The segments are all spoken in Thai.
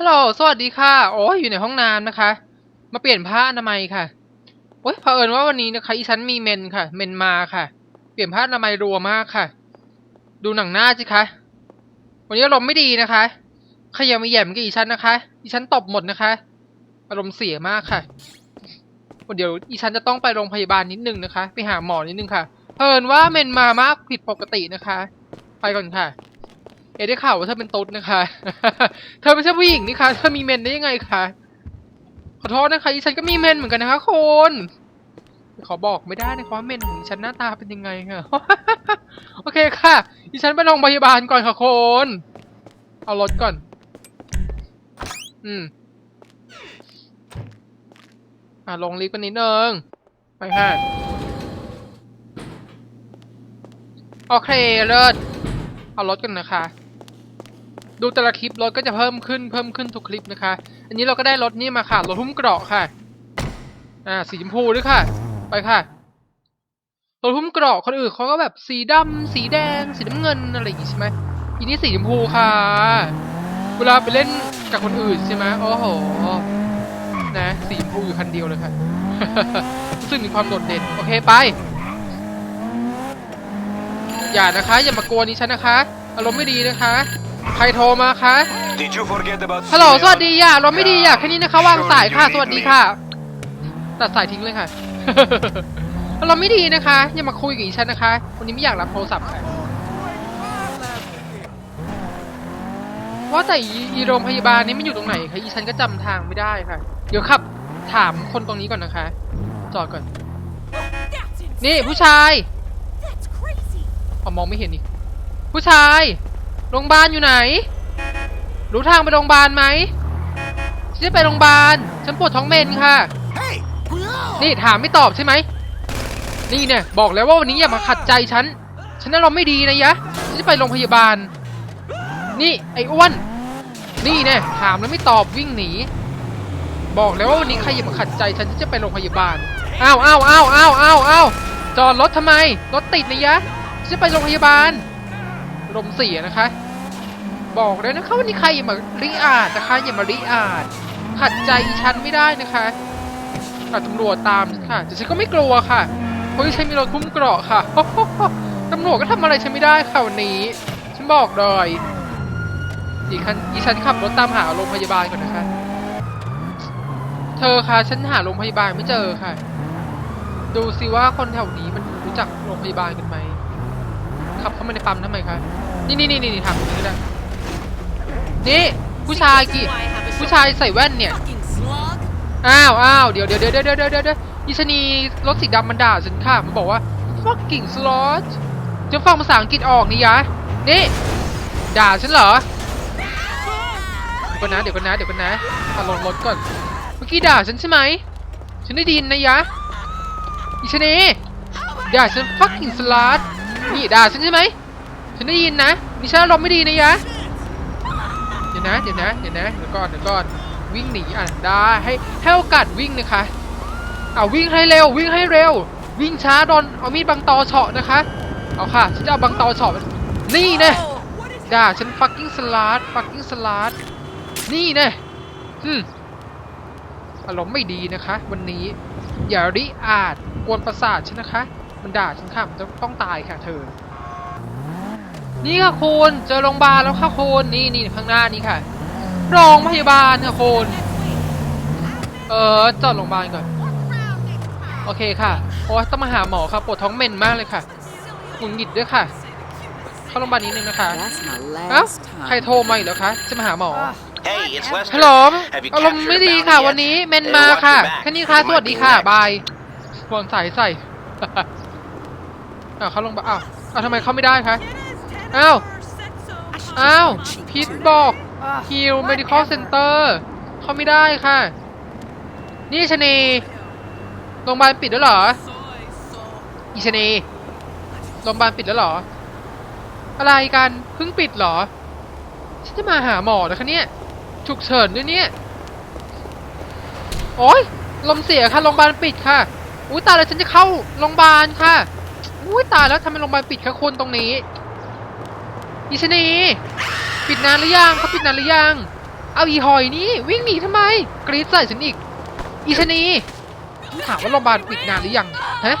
ฮัลโหล สวัสดีค่ะ โอ้ยอยู่ในห้องน้ำนะคะ มาเปลี่ยนผ้าอนามัยค่ะ โอ้ยเผอิญว่าวันนี้นะคะอีฉันมีเมนค่ะ เมนมาค่ะ เปลี่ยนผ้าอนามัยรัวมากค่ะ ดูหนังหน้าสิคะ วันนี้อารมณ์ไม่ดีนะคะใครยังมาแย่มกับอีฉันนะคะ อีฉันตบหมดนะคะ อารมณ์เสียมากค่ะเดี๋ยวอีฉันจะต้องไปโรงพยาบาลนิดนึงนะคะ ไปหาหมอนิดนึงค่ะ เผอิญว่าเมนมามากผิดปกตินะคะ ไปก่อนค่ะ เอได้ข่าวว่าเธอเป็นตุ๊ดนะคะ เธอไม่ใช่ผู้หญิงนี่คะเธอมีเมนได้ยังไงคะ ขอโทษนะคะดิฉันก็มีเมนเหมือนกันนะคะคุณขอบอกไม่ได้นะคะว่าเมนของดิฉันหน้าตาเป็นยังไงค่ะ โอเคค่ะ ดิฉันไปโรงพยาบาลก่อนค่ะคุณเอารถก่อน อืม อะลงลิฟต์กันนิดนึง ไปค่ะโอเคเลิศเอารถกันนะคะ ดูแต่ละคลิปรถก็จะเพิ่มขึ้นเพิ่มขึ้นทุกคลิปนะคะ อันนี้เราก็ได้รถนี่มาค่ะรถหุ้มเกราะค่ะ อ่าสีชมพูด้วยค่ะ ไปค่ะรถหุ้มเกราะคนอื่นเขาก็แบบสีดำสีแดง สีน้ำเงินอะไรอย่างงี้ใช่ไหมอันนี้สีชมพูค่ะ เวลาไปเล่นกับคนอื่นใช่ไหมโอ้โหนะสีชมพูอยู่คันเดียวเลยค่ะรู้สึกมีความโดดเด่นโอเคไป อย่านะคะ อย่ามากวนดิฉันนะคะ อารมณ์ไม่ดีนะคะ ใครโทรมาคะ Did you forget about ฮัลโหลสวัส Simeon? ดีอย่าอารมณ์ไม่ดีอย่าแค่นี้นะคะ วางสายค่ะ สวัสดีค่ะ ตัดสายทิ้งเลยค่ะอารมณ์ไม่ดีนะคะ อย่ามาคุยกับดิฉันนะคะ วันนี้ไม่อยากรับโทรศัพท์ค่ะว่าแต่อีอีโรงพยาบาลนี้มันอยู่ตรงไหนคะ อีฉันก็จำทางไม่ได้ค่ะ เดี๋ยวขับถามคนตรงนี้ก่อนนะคะ จอดก่อน That's นี่ insane. ผู้ชาย That's crazy. อ๋อมองไม่เห็นอีก ผู้ชาย โรงพยาบาลอยู่ไหน รู้ทางไปโรงพยาบาลไหมฉันจะไปโรงพยาบาล ฉันปวดท้องเมนค่ะ Hey! No! นี่ถามไม่ตอบใช่ไหม นี่เนี่ยบอกแล้วว่าวันนี้อย่ามาขัดใจฉัน ฉันอารมณ์ไม่ดีนะยะ ฉันจะไปโรงพยาบาล นี่ไอ้อ้วน นี่เนี่ยถามแล้วไม่ตอบวิ่งหนี บอกแล้วว่าวันนี้ใครอย่ามาขัดใจฉันฉันจะไปโรงพยาบาล อ้าวอ้าวอ้าวอ้าวอ้าวอ้าวจอดรถทำไม รถติดนะยะ ฉันจะไปโรงพยาบาล ลมณ์เสียนะคะ บอกเลยนะคะวันนี้ใครอย่ามาริอาดนะคะ อย่ามาริอาดขัดใจฉันไม่ได้นะคะกับตำรวจตามค่ะแต่ฉันก็ไม่กลัวค่ะ เพราะฉันมีรถคุ้มเกราะค่ะตำรวจก็ทำอะไรฉันไม่ได้ค่ะวันนี้ ฉันบอกเลยอีกคันอีฉันขับรถตามหาโรงพยาบาลก่อนนะคะ เธอคะฉันหาโรงพยาบาลไม่เจอค่ะ ดูสิว่าคนแถวนี้มันรู้จักโรงพยาบาลกันไหมขับเข้ามาในปั๊มทำไมคะ นี่นี่นี่นี่ถางนี้ก็ได้นี่ผู้ชายกี่ผู้ชายใส่แว่นเนี่ยอ้าวอ้าวเดี๋ยวเดี๋ยวเดี๋ยวเดี๋ยวเดี๋ยวเดี๋ยวเดี๋ยวอีชนีรถสีดำมันด่าฉันค่ะมันบอกว่า fucking slot จะฟังภาษาอังกฤษออกนี่ยะนี่ด่าฉันเหรอเดี๋ยวก่อนนะเดี๋ยวก่อนนะเดี๋ยวก่อนนะเอาลงรถก่อนเมื่อกี้ด่าฉันใช่ไหมฉันได้ยินนะยะอีชนีด่าฉัน fucking slot นี่ด่าฉันใช่ไหม ฉันได้ยินนะนี่ฉันอารมณ์ไม่ดีนะยะเดี๋ยวนะเดี๋ยวนะเดี๋ยวนะเดี๋ยวก่อนเดี๋ยวก่อนวิ่งหนีอะได้ให้ให้โอกาสวิ่งนะคะเอาวิ่งให้เร็ววิ่งให้เร็ว วิ่งช้าโดนเอามีดบังตอเฉาะนะคะเอาค่ะฉันจะเอาบังตอเฉาะนี่น่ Oh, what is ด่าฉัน fucking slut fucking slut นี่น่อืมอารมณ์ไม่ดีนะคะ วันนี้อย่าริอาจกวนประสาทฉันนะคะ มันด่าฉันค่ะมันจะต้องตายค่ะเธอ นี่ค่ะคุณเจอโรงพยาบาลแล้วค่ะคุณนี่นี่ข้างหน้านี่ค่ะ โรงพยาบาลค่ะคุณเออจอดโรงพยาบาลก่อน โอเคค่ะโอ้ยต้องมาหาหมอค่ะปวดท้องเม่นมากเลยค่ะหงุดหงิดด้วยค่ะ เข้าโรงพยาบาลนิดนึงนะคะ That's my เอ้า last ใคร time. โทรมาอีกแล้วคะจะมาหาหมอ Hey, it's Lester. ฮัลโหล Have you อารมณ์ captured ไม่ a ดี bounty ค่ะ yet? วันนี้เมน Uh, มา watch ค่ะ your back. แค่นี้ค่ะ You สวัส might ดี be ค่ะ next. บายวางสายใส่อ้าวเขาลงมาอ้าวอ้าวทำไมเขาไม่ได้คะ อ้าว อ้าว พิษบอกฮิว medical center เขาไม่ได้ค่ะ นี่ชนีโรงพยาบาลปิดแล้วเหรอ อีชนีโรงพยาบาลปิดแล้วเหรอ อะไรกันเพิ่งปิดเหรอ ฉันจะมาหาหมอนะคะเนี่ยฉุกเฉินด้วยเนี่ย โอ๊ยลมเสียค่ะโรงพยาบาลปิดค่ะอุ้ยตายแล้วฉันจะเข้าโรงพยาบาลค่ะอุ้ยตายแล้วทำไมโรงพยาบาลปิดคะคุณตรงนี้ อิชนีปิดนานหรือยังเขาปิดนานหรือยัง เอาอีหอยนี่วิ่งหนีทำไม กรีดใส่ฉันอีก อีชนีถามว่าโรงพยาบาลปิดนานหรือยังฮะ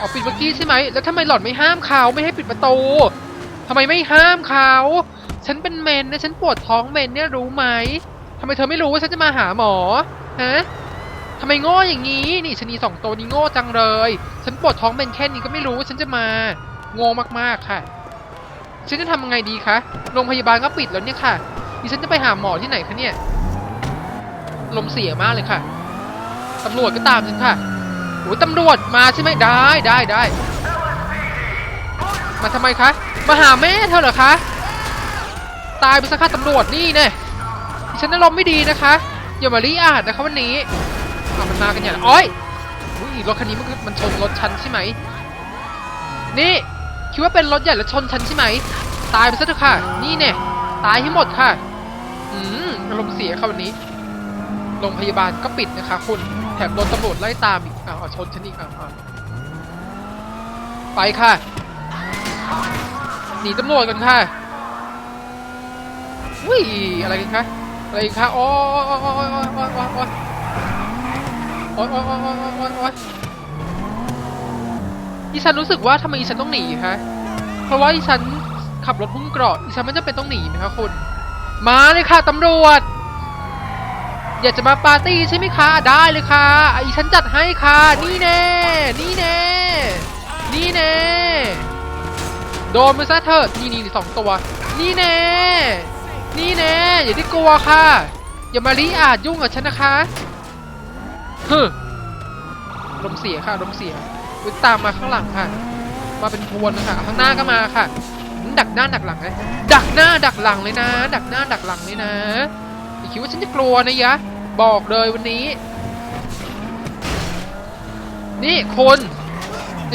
อ๋อปิดเมื่อกี้ใช่ไหม แล้วทำไมหล่อนไม่ห้ามเขาไม่ให้ปิดประตูทำไมไม่ห้ามเขา ฉันเป็นเมนนะฉันปวดท้องเมนเนี่ยรู้ไหมทำไมเธอไม่รู้ว่าฉันจะมาหาหมอฮะทำไมโง่อย่างนี้นี่ชนีสองตัวนี้โง่จังเลย ฉันปวดท้องเมนแค่นี้ก็ไม่รู้ว่าฉันจะมาโง่มากๆค่ะ ฉันจะทำยังไงดีคะ โรงพยาบาลก็ปิดแล้วเนี่ยค่ะ ดิฉันจะไปหาหมอที่ไหนคะเนี่ย ลมเสียมากเลยค่ะ ตำรวจก็ตามฉันค่ะโอ้ยตำรวจมาใช่ไหมได้ได้ได้ มาทำไมคะ มาหาแม่เธอเหรอคะ ตายไปสักค่ะตำรวจนี่แน่ดิฉันอารมณ์ไม่ดีนะคะ อย่ามารีอาดนะคะวันนี้เอามันมากันอย่างอ้อยอุ้ยรถคันนี้มันมันชนรถฉันใช่ไหม นี่ คิดว่าเป็นรถใหญ่แล้วชนฉันใช่ไหม ตายไปซะเถอะค่ะ นี่เนี่ยตายให้หมดค่ะ อืมอารมณ์เสียค่ะวันนี้ โรงพยาบาลก็ปิดนะคะ คุณ แถมโดนตำรวจไล่ตามอีกอ้าวเอชนฉันอีกอ้าวอ้าวไปค่ะ หนีตำรวจกันค่ะอุ้ยอะไรกันคะ อะไรกันคะโอ้ยโอ้ยโอ้ยโอ้ยโอ้ยโอ้ยโอ้ยโอ้ยโอ้ยโอ้ยโอ้ยโอ้ยโอ้ยโอ้ย ดิฉันรู้สึกว่าทำไมดิฉันต้องหนีคะ เพราะว่าดิฉันขับรถพุ่งเกราะดิฉันไม่จำเป็นต้องหนีนะคะคุณ มาเลยค่ะตำรวจ อยากจะมาปาร์ตี้ใช่ไหมคะ ได้เลยค่ะอีฉันจัดให้ค่ะ นี่แน่ นี่แน่ นี่แน่ โดนไปซะเถอะนี่นี่สองตัว นี่แน่ นี่แน่ อย่าได้กลัวค่ะ อย่ามาลีอาจยุ่งกับฉันนะคะฮึลมเสียค่ะลมเสีย วิ่งตามมาข้างหลังค่ะ มาเป็นพวนเลยค่ะ ข้างหน้าก็มาค่ะ ดักหน้าดักหลังนะดักหน้าดักหลังเลยนะ ดักหน้าดักหลังเลยนะอย่าคิดว่าฉันจะกลัวนะยะ บอกเลยวันนี้ นี่คน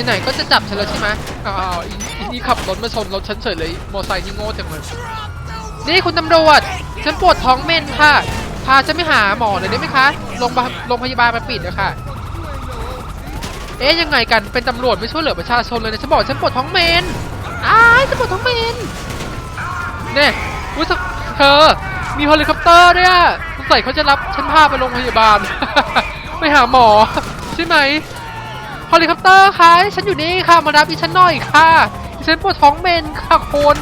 ไหนๆก็จะจับฉันแล้วใช่ไหมอ้าวอีนี่ขับรถมาชนรถฉันเฉยเลยมอไซค์นี่โง่จังเลยนี่คุณตำรวจ ฉันปวดท้องเมนค่ะ พาฉันไปหาหมอหน่อยได้ไหมคะ โรงพยาบาลโรงพยาบาลมาปิดอะค่ะ เอ๊ยยังไงกัน เป็นตำรวจไม่ช่วยเหลือประชาชนเลยนะฉันบอกฉันปวดท้องเมนอ้ายฉันปวดท้องเมนเนี่ยรู้สึกเธอ มีเฮลิคอปเตอร์ด้วยอะสงสัยเขาจะรับฉันพาไปโรงพยาบาล ไปหาหมอ ใช่ไหมเฮลิคอปเตอร์ค่ะฉันอยู่นี่ค่ะ มารับดิฉันหน่อยค่ะดิฉันปวดท้องเมนค่ะคน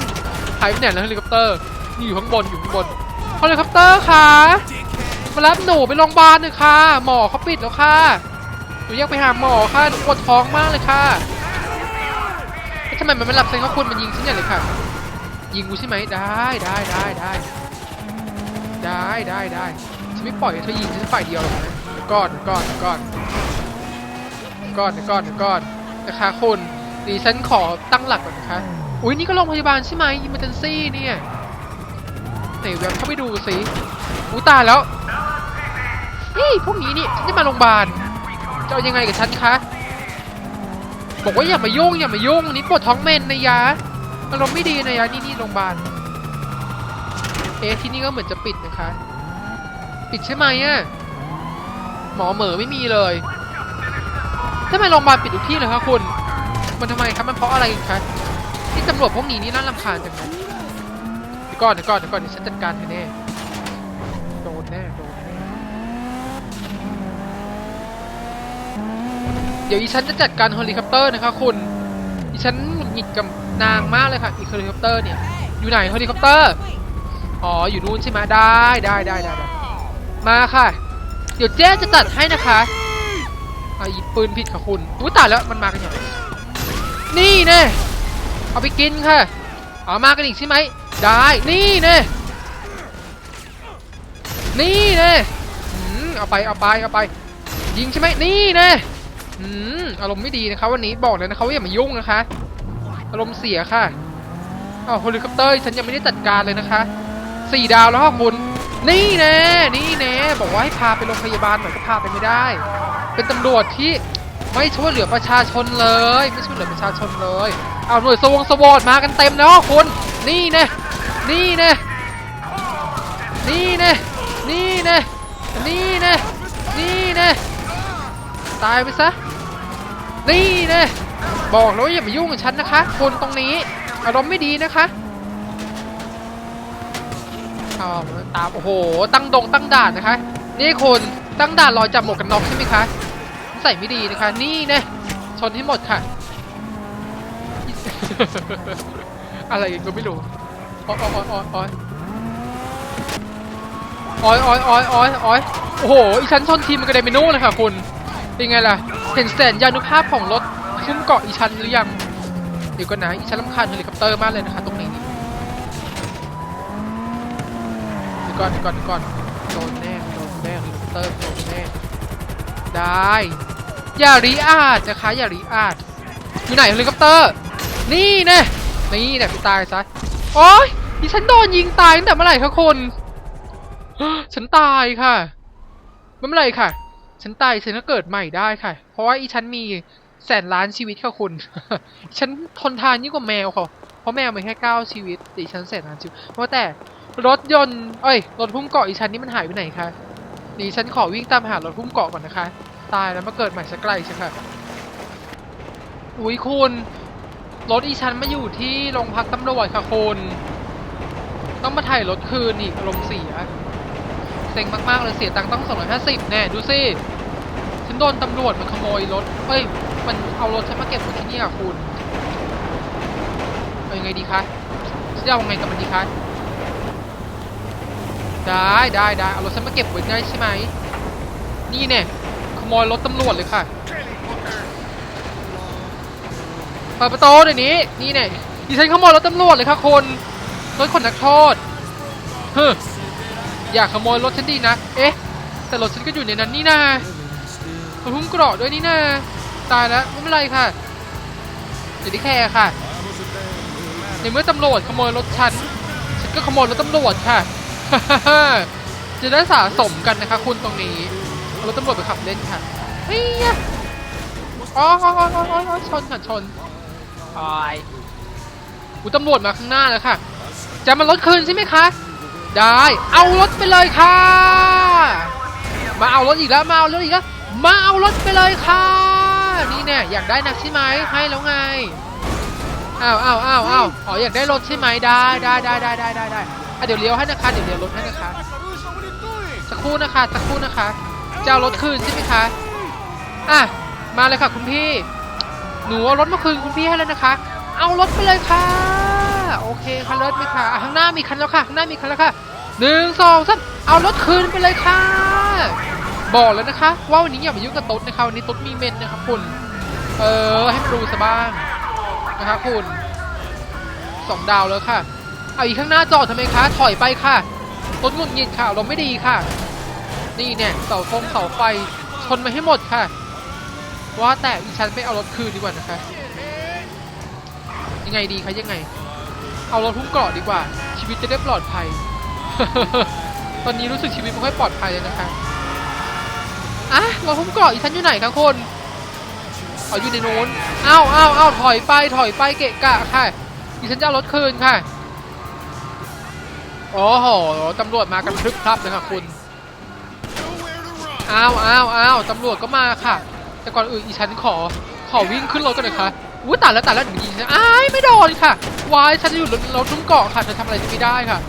หายไปไหนแล้วเฮลิคอปเตอร์นี่อยู่ข้างบนอยู่ข้างบนเฮลิคอปเตอร์ค่ะมารับหนูไปโรงพยาบาลหน่อยค่ะ หมอเขาปิดแล้วค่ะ นูอยากไปหาหมอค่ะหนูปวดท้องมากเลยค่ะทำไมมันไม่รับฉันเขาคุณมันยิงฉันอย่างเลยค่ะ ยิงกูใช่ไหมได้ได้ได้ได้ได้ได้ได้ฉันไม่ปล่อยให้เธอยิงฉันฝ่ายเดียวหรอกนะก่อนก่อนก่อนก่อนก่อนก่อนนะคะคุณดิฉันขอตั้งหลักก่อนนะคะอุ้ยนี่ก็โรงพยาบาลใช่ไหมอิมเมอร์เจนซี่เนี่ยไหนแวบเข้าไปดูสิอู้ตายแล้วนี่พวกนี้นี่ฉันจะมาโรงพยาบาล จะเอายังไงกับฉันคะ บอกว่าอย่ามายุ่งอย่ามายุ่งนี่ปวดท้องเมนนะยะอารมณ์ไม่ดีนะยะนี่นี่โรงพยาบาล เอ๊ะที่นี่ก็เหมือนจะปิดนะคะ ปิดใช่ไหมอะหมอเหมอไม่มีเลยทำไมโรงพยาบาลปิดทุกที่เลยคะคุณ มันทำไมครับมันเพราะอะไรกันคะที่ตำรวจพวกนี้นี่น่ารำคาญจังเลยเดี๋ยวก่อนเดี๋ยวก่อนเดี๋ยวก่อนเดี๋ยวฉันจัดการเธอแน่โดนแน่โดนแน่ เดี๋ยวอีฉันจะจัดการเฮลิคอปเตอร์นะคะคุณดิฉันหงุดหงิดกับนางมากเลยค่ะอีเฮลิคอปเตอร์เนี่ยอยู่ไหนเฮลิคอปเตอร์อ๋ออยู่นู่นใช่ไหมได้ได้ได้ได้ได้มาค่ะ เดี๋ยวเจ๊จะจัดให้นะคะอะหยิบปืนผิดค่ะคุณอุ้ยตายแล้วมันมากันอย่างนี่แน่เอาไปกินค่ะเอามากันอีกใช่ไหมได้นี่แน่นี่แน่อืมเอาไปเอาไปเอาไป ยิงใช่ไหมนี่แน่ อืมอารมณ์ไม่ดีนะคะวันนี้บอกเลยนะคะว่าอย่ามายุ่งนะคะ อารมณ์เสียค่ะอ้าวเฮลิคอปเตอร์ฉันยังไม่ได้จัดการเลยนะคะสี่ดาวแล้วคุณนี่แน่นี่แน่บอกว่าให้พาไปโรงพยาบาลหน่อยก็พาไปไม่ได้ เป็นตำรวจที่ไม่ช่วยเหลือประชาชนเลย ไม่ช่วยเหลือประชาชนเลย เอาหน่วยสวงสวอดมากันเต็มแล้วค่ะคุณนี่แน่นี่แน่นี่แน่นี่แน่นี่แน่นี่แน่ ตายไปซะ นี่น่บอกแล้วอย่ามายุ่งกับฉันนะคะ คนตรงนี้ อารมณ์ไม่ดีนะคะชอบตาม โอ้โห ตั้งดงตั้งด่านนะคะ นี่คุณตั้งด่านรอจับหมวกกันน็อกใช่ไหมคะ ใส่ไม่ดีนะคะ นี่เนี่ยชนให้หมดค่ะ อะไรก็ไม่รู้อ้อยอ้อยอ้อยอ้อยอ้อยอ้อยอ้อยอ้อยอ้อยโอ้โห อีฉันชนทีมมันกระเด็นไปนู่นเลยค่ะคุณ เป็นไงล่ะ เห็นแสนยานุภาพของรถคุ้มเกาะอีฉันหรือยัง เดี๋ยวก่อนนะอีฉันรำคาญเฮลิคอปเตอร์มากเลยนะคะตรงนี้เดี๋ยวก่อนเดี๋ยวก่อนเดี๋ยวก่อนโดนแน่โดนแน่เฮลิคอปเตอร์โดนแน่ได้อย่ารีอาดนะคะอย่ารีอาดอยู่ไหนเฮลิคอปเตอร์ นี่แน่นี่แน่ไปตายซะโอ๊ยดิฉันโดนยิงตายตั้งแต่เมื่อไหร่คะคุณฉันตายค่ะ ไม่เป็นไรค่ะ ฉันตายฉันก็เกิดใหม่ได้ค่ะ เพราะว่าอีฉันมีแสนล้านชีวิตค่ะคุณ ฉันทนทานยิ่งกว่าแมวค่ะ เพราะแมวมันแค่เก้าชีวิตแต่อีฉันแสนล้านชีวิตเพราะแต่รถยนต์เอ้ยรถพุ่มเกาะอีฉันนี่มันหายไปไหนคะนี่ฉันขอวิ่งตามหารถพุ่มเกาะก่อนนะคะ ตายแล้วมาเกิดใหม่สักไกลใช่ค่ะอุ้ยคุณรถอีฉันมาอยู่ที่โรงพักตำรวจค่ะคุณต้องมาถ่ายรถคืนอีกอารมณ์เสียเซ็งมากๆเลยเสียตังค์ต้อง250แน่ดูสิ โดนตำรวจมันขโมยรถเอ้ย มันเอารถฉันมาเก็บไว้ที่นี่อะคุณเอายังไงดีคะจะเอาไงกับมันดีคะได้ได้ได้เอารถฉันมาเก็บไว้ได้ใช่ไหม นี่เนี่ยขโมยรถตำรวจเลยค่ะเปิดประตูเดี๋ยวนี้ นี่เนี่ยดิฉันขโมยรถตำรวจเลยค่ะคุณรถขนนักโทษเฮ้ออยากขโมยรถฉันดีนะ เอ๊ะ แต่รถฉันก็อยู่ในนั้นนี่นาผ มพุ่งเกราะด้วยนี่นาตายแล้วไม่เป็นไรค่ะเดี๋ยวนี้แคร์ค่ะ ในเมื่อตำรวจขโมยรถฉัน ฉันก็ขโมยรถตำรวจค่ะ จะได้สะสมกันนะคะ คุณตรงนี้เอารถตำรวจไปขับเล่นค่ะเฮ้ยอ๋อชนค่ะชนตายอุยตำรวจมาข้างหน้าแล้วค่ะ จะมารถคืนใช่ไหมคะ ได้ เอารถไปเลยค่ะ มาเอารถอีกแล้ว มาเอารถอีกแล้ว มาเอารถไปเลยค่ะ นี่เนี่ยอยากได้นักใช่ไหมให้แล้วไงอ้าวอ้าวอ้าวอ้าวอ๋ออยากได้รถใช่ไหมได้ได้ได้ได้ได้ได้ได้อะเดี๋ยวเลี้ยวให้นะคะเดี๋ยวเลี้ยวรถให้นะคะ สักครู่นะคะสักครู่นะคะจะเอารถคืนใช่ไหมคะอะมาเลยค่ะคุณพี่ หนูเอารถมาคืนคุณพี่ให้แล้วนะคะ เอารถไปเลยค่ะ โอเคค่ะเลิศไหมคะอะข้างหน้ามีคันแล้วค่ะข้างหน้ามีคันแล้วค่ะหนึ่งสองสามเอารถคืนไปเลยค่ะ บอกแล้วนะคะ ว่าวันนี้อย่ามายุ่งกับตุ๊ดนะคะวันนี้ตุ๊ดมีเมนนะครับคุณ เออ ให้มันดูซะบ้างนะคะคุณสองดาวแล้วค่ะเอาอีกข้างหน้าจอดทำไมคะ ถอยไปค่ะรถหงุดหงิดค่ะลมไม่ดีค่ะ นี่เนี่ยเสาฟงเสาไฟชนมาให้หมดค่ะ ว่าแต่อีฉันไปเอารถคืนดีกว่านะคะ ยังไงดีคะยังไง เอารถพุ่งเกราะดีกว่า ชีวิตจะได้ปลอดภัย ตอนนี้รู้สึกชีวิตไม่ค่อยปลอดภัยเลยนะคะ อะรถพุ่งเกาะอีฉันอยู่ไหนคะคุณเอาอยู่ในโน้นอ้าวอ้าวอ้าวถอยไปถอยไปเกะกะค่ะดิฉันจะเอารถคืนค่ะโอ้โหตำรวจมากันพรึบพรับเลยค่ะคุณอ้าวอ้าวอ้าวตำรวจก็มาค่ะ แต่ก่อนอื่นอีฉันขอขอวิ่งขึ้นรถกันหน่อยค่ะอุ้ยตายแล้วตายแล้วเดี๋ยวยิงฉันอ้ายไม่โดนค่ะวายฉันจะอยู่รถรถทุ่มเกาะค่ะเธอทำอะไรฉันไม่ได้ค่ะ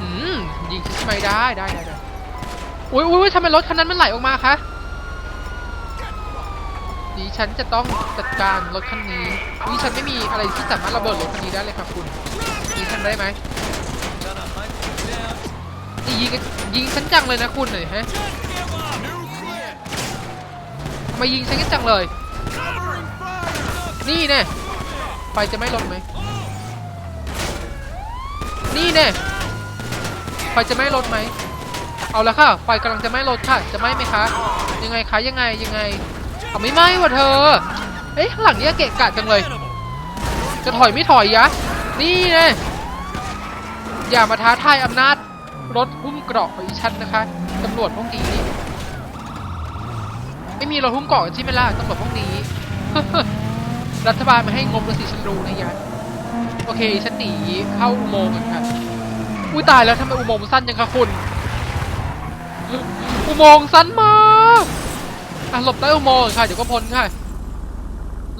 อืมยิงฉันใช่ไหมได้ได้ได้ได้ อุ้ยอุ้ยทำไมรถคันนั้นมันไหลออกมาคะดิฉันจะต้องจัดการรถคันนี้ดิฉันไม่มีอะไรที่สามารถระเบิดรถคันนี้ได้เลยครับคุณดิฉันได้ไหมยิงยิงฉันจังเลยนะคุณหน่อยฮะมายิงฉันกันจังเลย นี่แน่ไฟจะไม่ลดไหม นี่แน่ไฟจะไม่ลดไหม เอาละค่ะ ไฟกำลังจะไหม่ลดค่ะ จะไหม้ไหมคะ ยังไงคะยังไงยังไง เอาไม่ไหม้ว่ะเธอ เอ๊ะข้างหลังเนี้ยเกะกะจังเลย จะถอยไม่ถอยยะ นี่ไงอย่ามาท้าทายอำนาจรถหุ้มเกราะของอีฉันนะคะตำรวจพวกนี้ ไม่มีรถหุ้มเกราะใช่ไหมล่ะตำรวจพวกนี้ รัฐบาลมาให้งบแล้วสิฉันรู้นะยะโอเคฉันหนีเข้าอุโมงค์กันค่ะอุ้ยตายแล้วทำไมอุโมงค์สั้นยังคะคุณ อุโมงค์สั้นมากอะหลบใต้อุโมงค์ค่ะเดี๋ยวก็พ้นค่ะ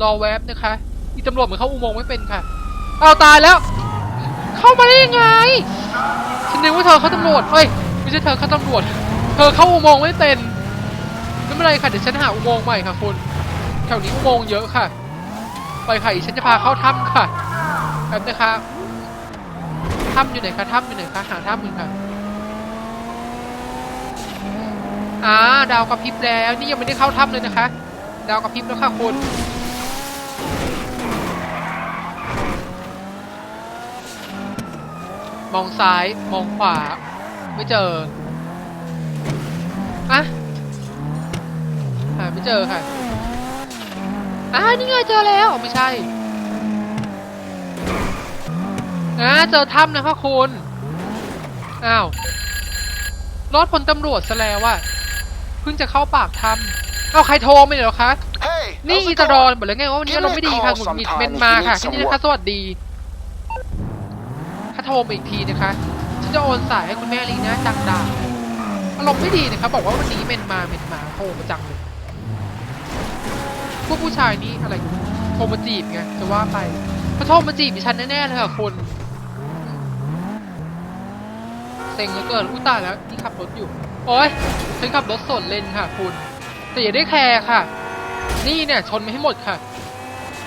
รอแวบนะคะอีตำรวจเหมือนเข้าอุโมงค์ไม่เป็นค่ะเอาตายแล้ว เข้ามาได้ยังไงฉันนึกว่าเธอเข้าตำรวจเฮ้ยไม่ใช่เธอเข้าตำรวจ เธอเข้าอุโมงค์ไม่เป็นไม่เป็นไรค่ะเดี๋ยวฉันหาอุโมงค์ใหม่ค่ะคุณแถวนี้อุโมงค์เยอะค่ะ ไปค่ะอีฉันจะพาเข้าถ้ำค่ะแป๊บนะคะถ้ำอยู่ไหนคะถ้ำอยู่ไหนคะหาถ้ำอยู่ค่ะ อ่าดาวกระพริบแล้วนี่ยังไม่ได้เข้าถ้ำเลยนะคะ ดาวกระพริบแล้วค่ะคุณมองซ้ายมองขวา ไม่เจออะหาไม่เจอค่ะอ่านี่ไงเจอแล้วไม่ใช่อ่าเจอถ้ำนะคะคุณอ้าวรถพลตำรวจซะแล้วอะ เพิ่งจะเข้าปากถ้ำเอาใครโทรมาเนี่ยเหรอคะ Hey, นี่ how's อี it ตาดอน going? บอกแล้วไงว่าวันนี้ Give เรา me a ไม่ดีค่ะ call หงุดหงิด sometime เป็น if มา you ค่ะ need แค่ some นี้นะคะ work. สวัสดี ถ้าโทรมาอีกทีนะคะฉันจะโอนสายให้คุณแม่ลีน่าจังดาอารมณ์ไม่ดีนะคะบอกว่าวันนี้เมนมาเมนมาโทรมาจังเลยพวกผู้ชายนี่อะไรโทรมาจีบไงจะว่าไปเขาโทรมาจีบดิฉันแน่ๆเลยค่ะคุณเซ็งเหลือเกินอุ้ยตายแล้วนี่ขับรถอยู่ โอ๊ยฉันขับรถสวนเลนค่ะ คุณ แต่อย่าได้แคร์ค่ะ นี่เนี่ยชนไมาให้หมดค่ะ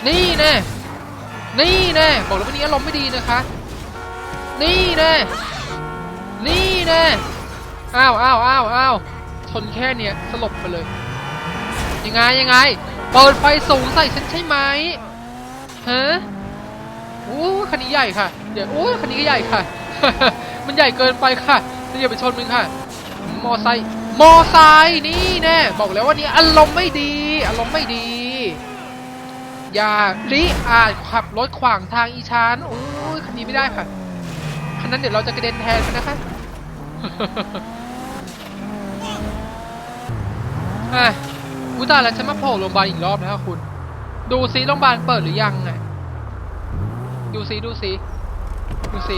นี่แน่นี่แน่บอกแล้ววันนี้อารมณ์ไม่ดีนะคะ นี่แน่นี่แน่อ้าวอ้าวอ้าวอ้าวชนแค่เนี้ยสลบไปเลย ยังไงยังไงเปิดไฟสูงใส่ฉันใช่ไหมฮะอู้คันนี้ใหญ่ค่ะ เดี๋ยวโอ้คันนี้ก็ใหญ่ค่ะ มันใหญ่เกินไปค่ะเดี๋ยวไปชนมึงค่ะ มอไซค์มอไซค์นี่แน่บอกแล้วว่านี่อารมณ์ไม่ดี อารมณ์ไม่ดี อย่าลิอาจขับรถขวางทางอีชานโอ้ยคันนี้ไม่ได้ค่ะคันนั้นเดี๋ยวเราจะกระเด็นแทนกันนะคะอะอุตาแล้วฉันมาโผล่โรงพยาบาลอีกรอบแล้วค่ะคุณ ดูซิโรงพยาบาลเปิดหรือยังอะดูซิดูซิดูซิ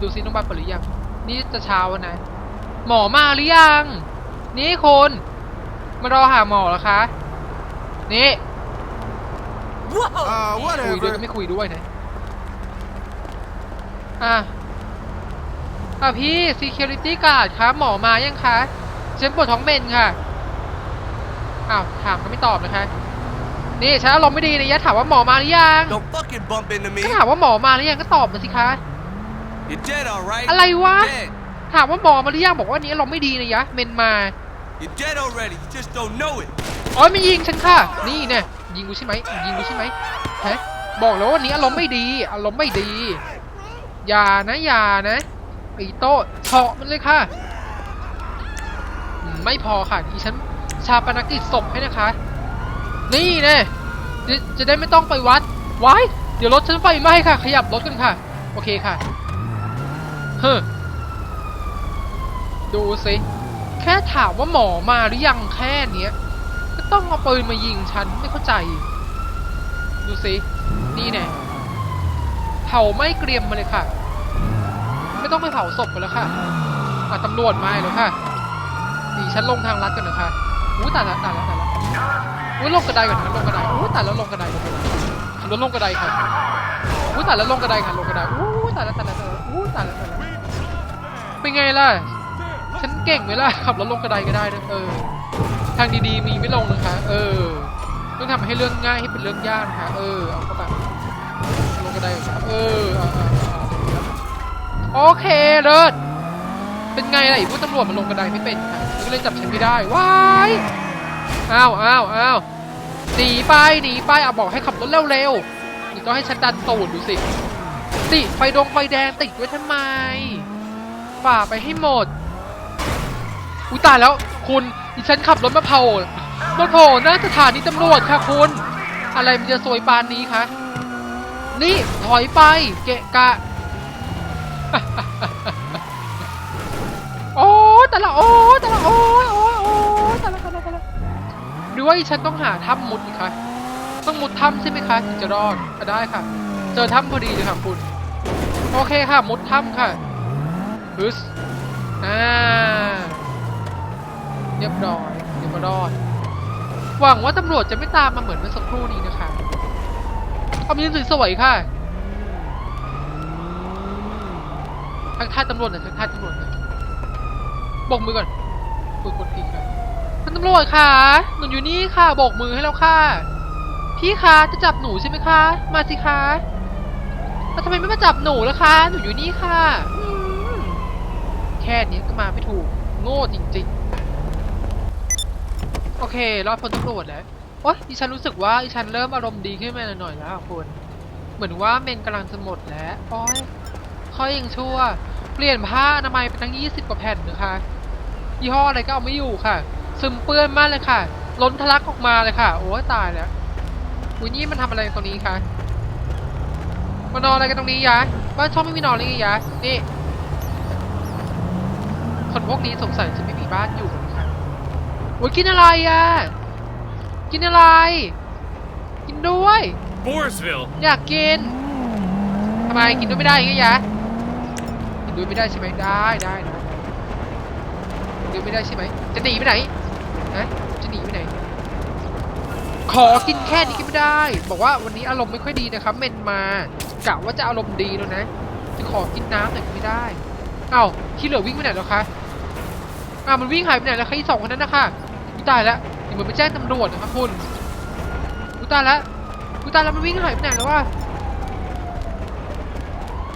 ดูซิโรงพยาบาลเปิดหรือยัง นี่จะเช้าแล้วนะหมอมาหรือยัง นี่คุณมารอหาหมอแล้วคะ นี่ Whoa! Uh, คุยด้วยก็ whatever. ไม่คุยด้วยนะ อะ อะพี่ security guard ครับหมอมายังคะฉันปวดท้องเมนค่ะ อ้าว ถามก็ไม่ตอบนะคะ นี่ฉันอารมณ์ไม่ดีนะยะถามว่าหมอมาหรือยัง Don't fucking bump into me. ก็ถามว่าหมอมาหรือยังก็ตอบมาสิคะ You're dead, alright? อะไรวะ Dead. ถามว่าหมอมาหรือยังบอกว่าวันนี้อารมณ์ไม่ดีนะยะ เมนมา You're dead already. You just don't know it. อ๋อไม่ยิงฉันค่ะ นี่เนี่ยยิงกูใช่ไหมยิงกูใช่ไหมฮะบอกแล้ววาวันนี้อารมณ์ไม่ดีอารมณ์ไม่ดี อย่านะอย่านะไอ้โต้เฉาะมันเลยค่ะอืมไม่พอค่ะดิฉันชาปนกิจศพให้นะคะ นี่แน่จะจะได้ไม่ต้องไปวัดไว้เดี๋ยวรถฉันไฟไหม้ค่ะ ขยับรถกันค่ะ โอเคค่ะ เฮ้อดูสิแค่ถามว่าหมอมาหรือยังแค่เนี้ย ก็ต้องเอาปืนมายิงฉันไม่เข้าใจ ดูสินี่แน่เผาไม่เกรียมมาเลยค่ะ ไม่ต้องไปเผาศพกันแล้วค่ะอะตำรวจมาแล้วค่ะนี่ฉันลงทางลัดกันนะคะอู้ตายแล้วตายแล้วตายแล้วอู้ลงกระไดก่อนนะลงกระไดอู้ตายแล้วลงกระไดลงกระไดขับรถลงกระไดค่ะอู้ตายแล้วลงกระไดค่ะลงกระไดอู้ตายแล้วตายแล้วตายแล้ว อู้ตายแล้วเป็นไงล่ะ ฉันเก่งไหมล่ะ ขับรถลงกระไดก็ได้นะเออ ทางดีๆมีไม่ลงนะคะ เออ ต้องทำให้เรื่องง่ายให้เป็นเรื่องยากนะคะ เออ เอาเข้าไปลงกระไดครับเออเอาเออโอเคเลิศเป็นไงล่ะไอ้พวกตำรวจมันลงกระไดไม่เป็นค่ะมันก็เลยจับฉันไม่ได้ว้ายอ้าวอ้าวอ้าวหนีไปหนีไปเอาบอกให้ขับรถเร็วๆนี่ก็ให้ฉันดันตูดดูสิ ติไฟดงไฟแดงติดไว้ทำไม ฝ่าไปให้หมด อุ้ยตายแล้วคุณดิฉันขับรถมาเผามาโผล่หน้าสถานีตำรวจค่ะคุณ อะไรมันจะสวยปานนี้คะ นี่ถอยไปเกะกะ โอ้แต่ละโอ้แต่ละโอ้ยโอ้ยโอ้ยแต่ละแต่ละแต่ละหรือว่าฉันต้องหาถ้ำมุดอีกคะ ต้องมุดถ้ำใช่ไหมคะถึงจะรอดได้ค่ะ เจอถ้ำพอดีเลยค่ะคุณ โอเคค่ะมุดถ้ำค่ะฮึสอ่าเรียบร้อยเดี๋ยวก็รอดหวังว่าตำรวจจะไม่ตามมาเหมือนเมื่อสักครู่นี้นะคะเอามายืนสวยๆค่ะทักทายตำรวจหน่อยทักทายตำรวจหน่อยโบกมือก่อนกดกดผิดครับคุณตำรวจค่ะหนูอยู่นี่ค่ะโบกมือให้แล้วค่ะ พี่คะจะจับหนูใช่ไหมคะ มาสิคะ แล้วทำไมไม่มาจับหนูล่ะคะ หนูอยู่นี่ค่ะอืมแค่นี้ก็มาไม่ถูก โง่จริง ๆ โอเค รอดพ้นตำรวจแล้ว โอ๊ยดิฉันรู้สึกว่าดิฉันเริ่มอารมณ์ดีขึ้นมาหน่อยๆแล้วอะคุณ เหมือนว่าเมนกำลังจะหมดแล้ว โอ๊ยค่อยยังชั่ว เปลี่ยนผ้าอนามัยไปทั้ง 20 กว่าแผ่นนะคะ ยี่ห้ออะไรก็เอาไม่อยู่ค่ะ ซึมเปื้อนมากเลยค่ะ ล้นทะลักออกมาเลยค่ะ โอ้ยตายแล้วอุ้ยนี่มันทำอะไรตรงนี้คะ มานอนอะไรกันตรงนี้ยะบ้านช่องไม่มีนอนเลยไงยะนี่คนพวกนี้สงสัยจะไม่มีบ้านอยู่นะคะอุ้ยกินอะไรอะ กินอะไร กินด้วย Borisville. อยากกินทำไมกินด้วยไม่ได้ไงยะกินด้วยไม่ได้ใช่ไหมได้ได้ได้กินด้วยไม่ได้ใช่ไหมจะหนีไปไหนฮะจะหนีไปไหน ขอกินแค่นี้ก็ไม่ได้ บอกว่าวันนี้อารมณ์ไม่ค่อยดีนะครับเมนมา กะว่าจะอารมณ์ดีแล้วนะ จะขอกินน้ำหน่อยก็ไม่ได้ เอ้าที่เหลือวิ่งไปไหนแล้วคะอ้ามันวิ่งหายไปไหนแล้วคะอีสองคนนั้นนะคะอุยตายแล้วเดี๋ยวมันไปแจ้งตำรวจนะคะคุณอุยตายแล้วอุยตายแล้วมันวิ่งหายไปไหนแล้ววะ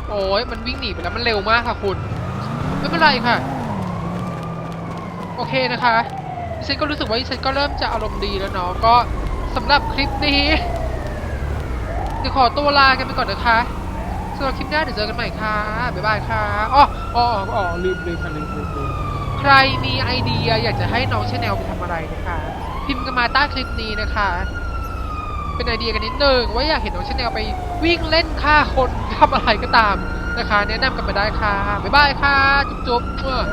โอ้ยมันวิ่งหนีไปแล้วมันเร็วมากค่ะคุณไม่เป็นไรค่ะ โอเคนะคะดิฉันก็รู้สึกว่าดิฉันก็เริ่มจะอารมณ์ดีแล้วเนาะก็สำหรับคลิปนี้ เดี๋ยวขอตัวลากันไปก่อนนะคะสำหรับคลิปหน้าเดี๋ยวเจอกันใหม่ค่ะ บ๊ายบายค่ะอ๋ออ๋ออ๋อลืมลืมค่ะลืมลืมลืมใครมีไอเดียอยากจะให้น้องชาแนลไปทำอะไรนะคะ พิมพ์กันมาใต้คลิปนี้นะคะ เป็นไอเดียกันนิดนึงว่าอยากเห็นน้องชาแนลไปวิ่งเล่นฆ่าคนทำอะไรก็ตามนะคะ แนะนำกันมาได้ค่ะ บ๊ายบายค่ะ จุ๊บจุ๊บ